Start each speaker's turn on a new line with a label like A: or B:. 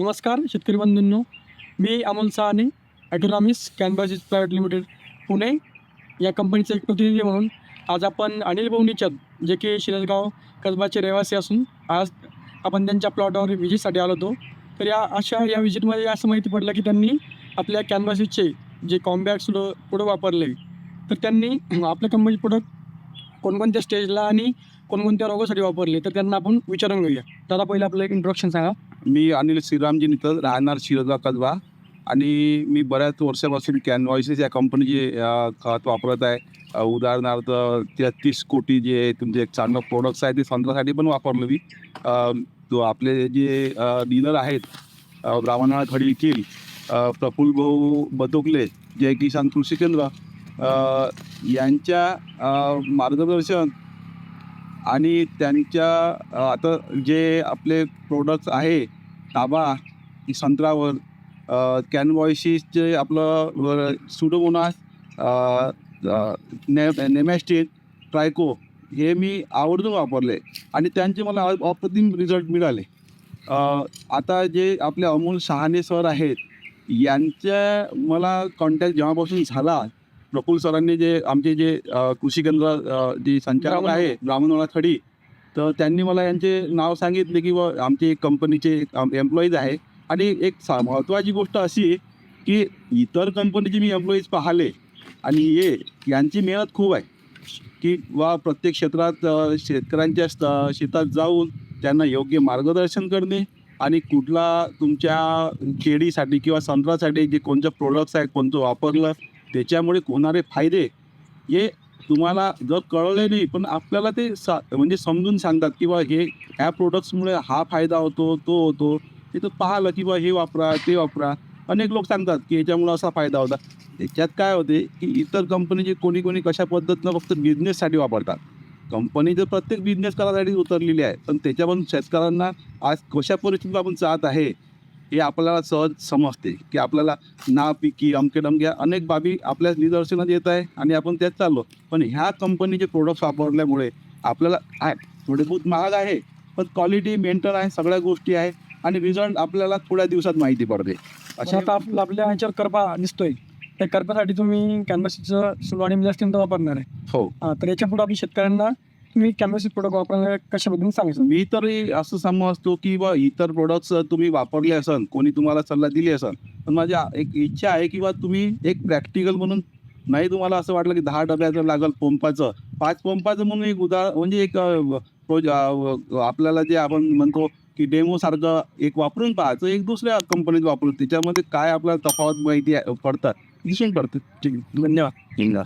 A: नमस्कार शेतकरी बंधूंनो. मी अमोल सहाने ॲटोनॉमिस कॅनबासिस प्रायव्हेट लिमिटेड पुणे. या कंपनीचे एक प्रतिनिधी म्हणून आज आपण अनिल भवनीचंद जे की शिरसगाव कसबाचे रहिवासी असून आज आपण त्यांच्या प्लॉटवर विजिटसाठी आलो होतो. तर या अशा या व्हिजिटमध्ये असं माहिती पडलं की त्यांनी आपल्या कॅनबासिसचे जे कॉम्बॅक्स पुढं वापरले. तर त्यांनी आपल्या कंपनी प्रोडक्ट कोणकोणत्या स्टेजला आणि कोणकोणत्या रोगासाठी वापरले तर त्यांना आपण विचारून घेऊया. दादा पहिले आपलं एक इंट्रोडक्शन सांगा.
B: मी अनिल श्रीरामजी निकल राहणार शिरगाव कदवा. आणि मी बऱ्याच वर्षापासून कॅनव्हॉइसेस या कंपनीचे खत वापरत आहे. उदाहरणार्थ तेहतीस कोटी जे तुमचे एक चांगलं प्रोडक्ट्स आहे ते संत्र्यासाठी पण वापरलं मी तो आपले जे डीलर आहेत ब्राह्मणा खडीतील प्रफुल्ल भाऊ बदोकले जय किसान कृषी केंद्र यांच्या मार्गदर्शन आणि त्यांच्या आता जे आपले प्रोडक्ट्स आहे ताबा संत्रावर संत्र्यावर कॅनवॉइसिसचे आपलं सुडोमोनास ने नेमॅस्टिन ट्रायको हे मी आवर्जून वापरले. आणि त्यांचे मला अप्रतिम रिझल्ट मिळाले. आता जे आपले अमोल शहाणे सर आहेत यांच्या मला कॉन्टॅक्ट जेव्हापासून झाला प्रफुल्ल सरांनी जे आमचे जे कृषी केंद्र जे संचालक आहे ब्राह्मणवाडा खडी तर त्यांनी मला यांचे नाव सांगितले की व आमचे कंपनीचे एम्प्लॉईज आहे. आणि एक सा महत्त्वाची गोष्ट अशी की इतर कंपनीचे मी एम्प्लॉईज पाहिले आणि हे यांची मेहनत खूप आहे की वा प्रत्येक क्षेत्रात शेतकऱ्यांच्या शेतात जाऊन त्यांना योग्य मार्गदर्शन करणे आणि कुठला तुमच्या केळीसाठी किंवा संत्र्यासाठी जे कोणतं प्रोडक्ट्स आहेत कोणतं वापरलं त्याच्यामुळे होणारे फायदे हे तुम्हाला जर कळले नाही पण आपल्याला ते सा म्हणजे समजून सांगतात की हे ह्या प्रोडक्ट्समुळे हा फायदा होतो तो होतो. तिथं पाहिलं की हे वापरा ते वापरा. अनेक लोक सांगतात की याच्यामुळे असा फायदा होता. त्याच्यात काय होते की इतर कंपनीचे कोणी कोणी कशा पद्धतीनं फक्त बिझनेससाठी वापरतात. कंपनी तर प्रत्येक बिझनेस करायसाठी उतरलेली आहे पण त्याच्यापासून शेतकऱ्यांना आज कशा परिस्थितीत आपण जात आहे हे आपल्याला सहज समजते की आपल्याला नापिकी अमके डमक्या अनेक बाबी आपल्या निदर्शनात येत आहे आणि आपण त्यात चाललो. पण ह्या कंपनीचे प्रोडक्ट्स वापरल्यामुळे आपल्याला आहे थोडे बहुत महाग आहे पण क्वालिटी मेंटेन आहे सगळ्या गोष्टी आहे आणि रिझल्ट आपल्याला थोड्या दिवसात माहिती पडते.
A: अशा आता आपल्या आपल्या ह्याच्यावर करपा दिसतोय त्या करपासाठी तुम्ही कॅनव्हासीचं सुलवाणी मिलास्टिन वापरणार आहे.
B: हो.
A: तर याच्यापुढे आपल्या शेतकऱ्यांना तुम्ही कॅनव्हासी प्रोडक्ट वापरणार कशाबद्दल सांगायचं?
B: मी तरी असं समजतो की बा इतर प्रोडक्ट्स तुम्ही वापरले असन कोणी तुम्हाला सल्ला दिली असन पण माझी एक इच्छा आहे की बा तुम्ही एक प्रॅक्टिकल म्हणून नाही तुम्हाला असं वाटलं की दहा डब्याचं लागल पंपाचं पाच पंपाचं म्हणून एक उदाहरण म्हणजे एक आपल्याला जे आपण म्हणतो की डेमो सारखं एक वापरून पाहायचं एक दुसऱ्या कंपनीत वापरून त्याच्यामध्ये काय आपल्याला तफावत माहिती आहे- पडतात दिसून पडतं
A: ठीक आहे. धन्यवाद.
B: हिंगा